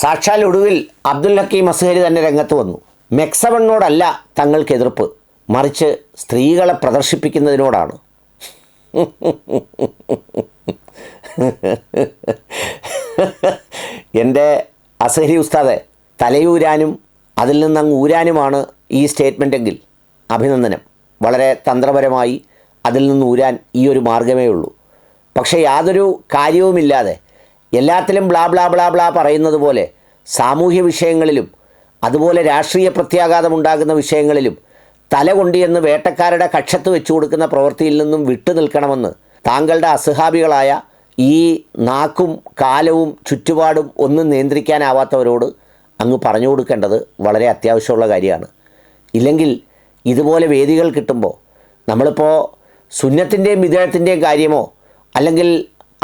സാക്ഷാൽ ഒടുവിൽ അബ്ദുൽ ഹക്കീം അസ്ഹരി തന്നെ രംഗത്ത് വന്നു. മെക്സവണ്ണോടല്ല തങ്ങൾക്ക് എതിർപ്പ്. മറിച്ച് സ്ത്രീകളെ പ്രദർശിപ്പിക്കുന്നതിനോടാണ്. എന്റെ അസഹരി ഉസ്താദെ തലയൂരാനും അതിൽ നിന്നങ്ങ് ഊരാനുമാണ് ഈ സ്റ്റേറ്റ്മെന്റെങ്കിൽ അഭിനന്ദനം. വളരെ തന്ത്രപരമായി അതിൽ നിന്ന് ഊരാൻ ഈ ഒരു മാർഗമേ ഉള്ളൂ പക്ഷേ യാതൊരു കാര്യവുമില്ലാതെ എല്ലാത്തിലും ബ്ലാ ബ്ലാ ബ്ലാ ബ്ലാ പറയുന്നത് പോലെ സാമൂഹ്യ വിഷയങ്ങളിലും അതുപോലെ രാഷ്ട്രീയ പ്രത്യാഘാതം ഉണ്ടാകുന്ന വിഷയങ്ങളിലും തല കൊണ്ടിയെന്ന് വേട്ടക്കാരുടെ കക്ഷത്ത് വെച്ചു കൊടുക്കുന്ന പ്രവൃത്തിയിൽ നിന്നും വിട്ടു നിൽക്കണമെന്ന് താങ്കളുടെ അസുഹാബികളായ ഈ നാക്കും കാലവും ചുറ്റുപാടും ഒന്നും നിയന്ത്രിക്കാനാവാത്തവരോട് അങ്ങ് പറഞ്ഞു കൊടുക്കേണ്ടത് വളരെ അത്യാവശ്യമുള്ള കാര്യമാണ്. ഇല്ലെങ്കിൽ ഇതുപോലെ വേദികൾ കിട്ടുമ്പോൾ നമ്മളിപ്പോൾ സുന്നത്തിന്റെയും വിദേഹത്തിന്റെയും കാര്യമോ അല്ലെങ്കിൽ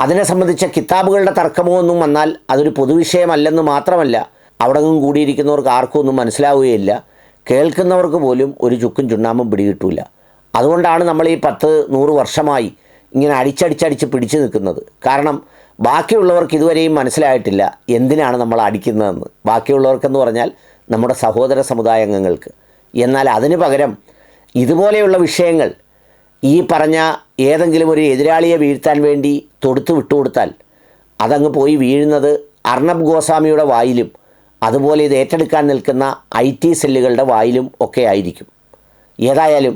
അതിനെ സംബന്ധിച്ച കിതാബുകളുടെ തർക്കമോ ഒന്നും വന്നാൽ അതൊരു പൊതുവിഷയമല്ലെന്ന് മാത്രമല്ല അവിടെ നിന്നും കൂടിയിരിക്കുന്നവർക്ക് ആർക്കും ഒന്നും മനസ്സിലാവുകയില്ല. കേൾക്കുന്നവർക്ക് പോലും ഒരു ചുക്കും ചുണ്ണാമ്പും പിടികിട്ടില്ല അതുകൊണ്ടാണ് നമ്മൾ ഈ പത്ത് നൂറ് വർഷമായി ഇങ്ങനെ അടിച്ചടിച്ചടിച്ച് പിടിച്ചു നിൽക്കുന്നത്. കാരണം ബാക്കിയുള്ളവർക്ക് ഇതുവരെയും മനസ്സിലായിട്ടില്ല എന്തിനാണ് നമ്മൾ അടിക്കുന്നതെന്ന്. ബാക്കിയുള്ളവർക്കെന്ന് പറഞ്ഞാൽ നമ്മുടെ സഹോദര സമുദായ അംഗങ്ങൾക്ക് എന്നാൽ അതിന് പകരം ഇതുപോലെയുള്ള വിഷയങ്ങൾ ഈ പറഞ്ഞ ഏതെങ്കിലും ഒരു എതിരാളിയെ വീഴ്ത്താൻ വേണ്ടി തൊടുത്ത് വിട്ടുകൊടുത്താൽ അതങ്ങ് പോയി വീഴുന്നത് അർണബ് ഗോസ്വാമിയുടെ വായിലും അതുപോലെ ഇത് ഏറ്റെടുക്കാൻ നിൽക്കുന്ന ഐ ടി സെല്ലുകളുടെ വായിലും ഒക്കെ ആയിരിക്കും. ഏതായാലും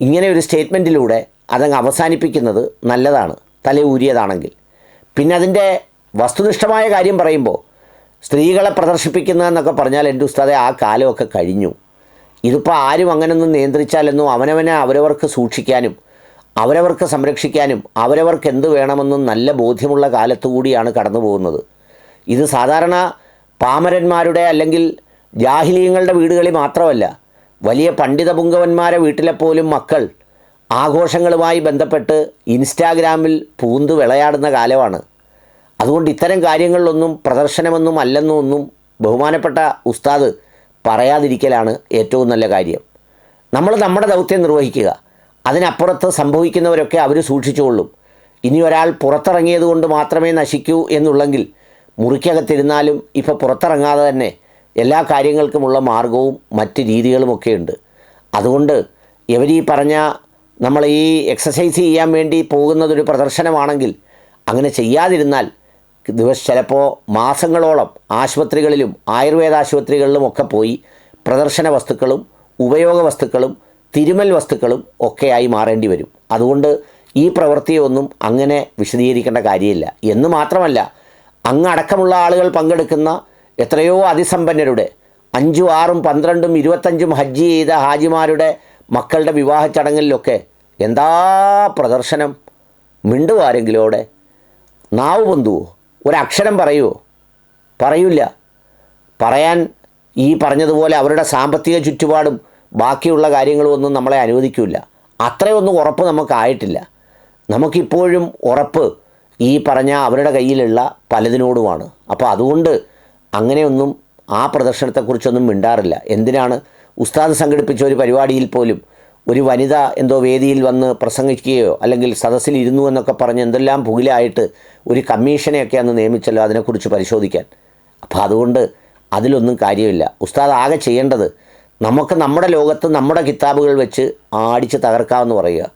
ഇങ്ങനെ ഒരു സ്റ്റേറ്റ്മെന്റിലൂടെ അതങ്ങ് അവസാനിപ്പിക്കുന്നത് നല്ലതാണ് തലയൂരിയതാണെങ്കിൽ പിന്നെ അതിന്റെ വസ്തുനിഷ്ഠമായ കാര്യം പറയുമ്പോൾ സ്ത്രീകളെ പ്രദർശിപ്പിക്കുന്നതെന്നൊക്കെ പറഞ്ഞാൽ എന്റെ ഉസ്താദെ ആ കാലമൊക്കെ കഴിഞ്ഞു. ഇതിപ്പോൾ ആരും അങ്ങനൊന്നും നിയന്ത്രിച്ചാലൊന്നും അവനവനെ അവരവർക്ക് സൂക്ഷിക്കാനും അവരവർക്ക് സംരക്ഷിക്കാനും അവരവർക്ക് എന്ത് വേണമെന്നും നല്ല ബോധ്യമുള്ള കാലത്തു കൂടിയാണ് കടന്നു പോകുന്നത് ഇത് സാധാരണ പാമരന്മാരുടെ അല്ലെങ്കിൽ ജാഹിലീയങ്ങളുടെ വീടുകളിൽ മാത്രമല്ല വലിയ പണ്ഡിത പുങ്കവന്മാരെ വീട്ടിലെ പോലും മക്കൾ ആഘോഷങ്ങളുമായി ബന്ധപ്പെട്ട് ഇൻസ്റ്റാഗ്രാമിൽ പൂന്തു വിളയാടുന്ന കാലമാണ്. അതുകൊണ്ട് ഇത്തരം കാര്യങ്ങളിലൊന്നും പ്രദർശനമൊന്നും അല്ലെന്നും ഒന്നും ബഹുമാനപ്പെട്ട ഉസ്താദ് പറയാതിരിക്കലാണ് ഏറ്റവും നല്ല കാര്യം. നമ്മൾ നമ്മുടെ ദൗത്യം നിർവഹിക്കുക. അതിനപ്പുറത്ത് സംഭവിക്കുന്നവരൊക്കെ അവർ സൂക്ഷിച്ചുകൊള്ളും. ഇനി ഒരാൾ പുറത്തിറങ്ങിയത് കൊണ്ട് മാത്രമേ നശിക്കൂ എന്നുള്ളെങ്കിൽ മുറിക്കകത്തിരുന്നാലും ഇപ്പോൾ പുറത്തിറങ്ങാതെ തന്നെ എല്ലാ കാര്യങ്ങൾക്കുമുള്ള മാർഗവും മറ്റ് രീതികളുമൊക്കെയുണ്ട്. അതുകൊണ്ട് ഇവരീ പറഞ്ഞ നമ്മൾ ഈ എക്സസൈസ് ചെയ്യാൻ വേണ്ടി പോകുന്നതൊരു പ്രദർശനമാണെങ്കിൽ അങ്ങനെ ചെയ്യാതിരുന്നാൽ ദിവസം ചിലപ്പോൾ മാസങ്ങളോളം ആശുപത്രികളിലും ആയുർവേദ ആശുപത്രികളിലും ഒക്കെ പോയി പ്രദർശന വസ്തുക്കളും ഉപയോഗ വസ്തുക്കളും തിരുമൽ വസ്തുക്കളും ഒക്കെയായി മാറേണ്ടി വരും. അതുകൊണ്ട് ഈ പ്രവൃത്തിയൊന്നും അങ്ങനെ വിശദീകരിക്കേണ്ട കാര്യമില്ല. എന്ന് മാത്രമല്ല അങ്ങടക്കമുള്ള ആളുകൾ പങ്കെടുക്കുന്ന എത്രയോ അതിസമ്പന്നരുടെ അഞ്ചും ആറും പന്ത്രണ്ടും ഇരുപത്തഞ്ചും ഹജ്ജ് ചെയ്ത ഹാജിമാരുടെ മക്കളുടെ വിവാഹ ചടങ്ങിലൊക്കെ എന്താ പ്രദർശനം? മിണ്ടുവാരെങ്കിലോടെ നാവ് പൊന്തുവോ ഒരക്ഷരം പറയുമോ പറയൂല പറയാൻ ഈ പറഞ്ഞതുപോലെ അവരുടെ സാമ്പത്തിക ചുറ്റുപാടും ബാക്കിയുള്ള കാര്യങ്ങളും ഒന്നും നമ്മളെ അനുവദിക്കില്ല. അത്രയൊന്നും ഉറപ്പ് നമുക്കായിട്ടില്ല. നമുക്കിപ്പോഴും ഉറപ്പ് ഈ പറഞ്ഞ അവരുടെ കയ്യിലുള്ള പലതിനോടുമാണ്. അപ്പോൾ അതുകൊണ്ട് അങ്ങനെയൊന്നും ആ പ്രദർശനത്തെക്കുറിച്ചൊന്നും മിണ്ടാറില്ല. എന്തിനാണ് ഉസ്താദ് സംഘടിപ്പിച്ച ഒരു പരിപാടിയിൽ പോലും ഒരു വനിത എന്തോ വേദിയിൽ വന്ന് പ്രസംഗിക്കുകയോ അല്ലെങ്കിൽ സദസ്സിൽ ഇരുന്നു എന്നൊക്കെ പറഞ്ഞ് എന്തെല്ലാം പുകിലായിട്ട് ഒരു കമ്മീഷനെയൊക്കെ അന്ന് നിയമിച്ചല്ലോ അതിനെക്കുറിച്ച് പരിശോധിക്കാൻ. അപ്പോൾ അതുകൊണ്ട് അതിലൊന്നും കാര്യമില്ല. ഉസ്താദ് ആകെ ചെയ്യേണ്ടത് നമുക്ക് നമ്മുടെ ലോകത്ത് നമ്മുടെ കിതാബുകൾ വെച്ച് ആടിച്ച് തകർക്കാമെന്ന് പറയുക.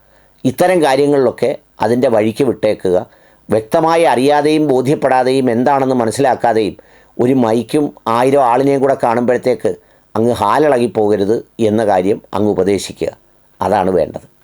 ഇത്തരം കാര്യങ്ങളിലൊക്കെ അതിന്റെ വഴിക്ക് വിട്ടേക്കുക. വ്യക്തമായി അറിയാതെയും ബോധ്യപ്പെടാതെയും എന്താണെന്ന് മനസ്സിലാക്കാതെയും ഒരു മൈക്കും ആയിരം ആളിനെയും കൂടെ കാണുമ്പോഴത്തേക്ക് അങ്ങ് ഹാലിളകി പോകരുത് എന്ന കാര്യം അങ്ങ് ഉപദേശിക്കുക. അതാണ് വേണ്ടത്.